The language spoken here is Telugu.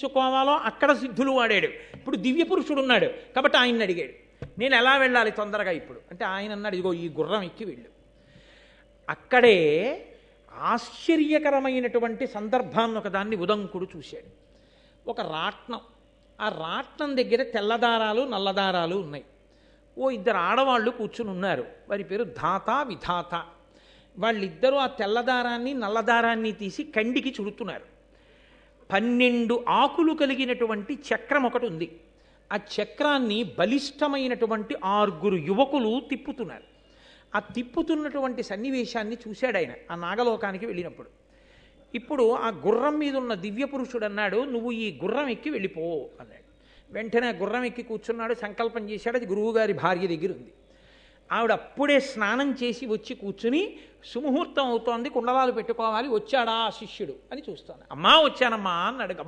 తెచ్చుకోవాలో అక్కడ సిద్ధులు వాడాడు. ఇప్పుడు దివ్య పురుషుడు ఉన్నాడు. కాబట్టి ఆయన్ని అడిగాడు. నేను ఎలా వెళ్ళాలి తొందరగా ఇప్పుడు? అంటే ఆయన అన్నాడు ఇదిగో ఈ గుర్రం ఎక్కి వెళ్ళు. అక్కడే ఆశ్చర్యకరమైనటువంటి సందర్భాన్ని ఒకదాన్ని ఉదంకుడు చూశాడు. ఒక రాట్నం. ఆ రాట్నం దగ్గర తెల్లదారాలు నల్లదారాలు ఉన్నాయి. ఓ ఇద్దరు ఆడవాళ్ళు కూర్చుని ఉన్నారు. వారి పేరు ధాత విధాత. వాళ్ళిద్దరూ ఆ తెల్లదారాన్ని నల్లదారాన్ని తీసి కండికి చుడుతున్నారు. పన్నెండు ఆకులు కలిగినటువంటి చక్రం ఒకటి ఉంది. ఆ చక్రాన్ని బలిష్టమైనటువంటి ఆరుగురు యువకులు తిప్పుతున్నారు. ఆ తిప్పుతున్నటువంటి సన్నివేశాన్ని చూశాడు ఆయన ఆ నాగలోకానికి వెళ్ళినప్పుడు. ఇప్పుడు ఆ గుర్రం మీద ఉన్న దివ్య పురుషుడు అన్నాడు నువ్వు ఈ గుర్రం ఎక్కి వెళ్ళిపో అన్నాడు. వెంటనే గుర్రం ఎక్కి కూర్చున్నాడు సంకల్పం చేశాడు అది గురువుగారి భార్య దగ్గర ఉంది. ఆవిడ అప్పుడే స్నానం చేసి వచ్చి కూర్చుని సుముహూర్తం అవుతోంది కుండలాలు పెట్టుకోవాలి వచ్చాడా శిష్యుడు అని చూస్తాను అమ్మా వచ్చానమ్మా అన్నాడు. గబ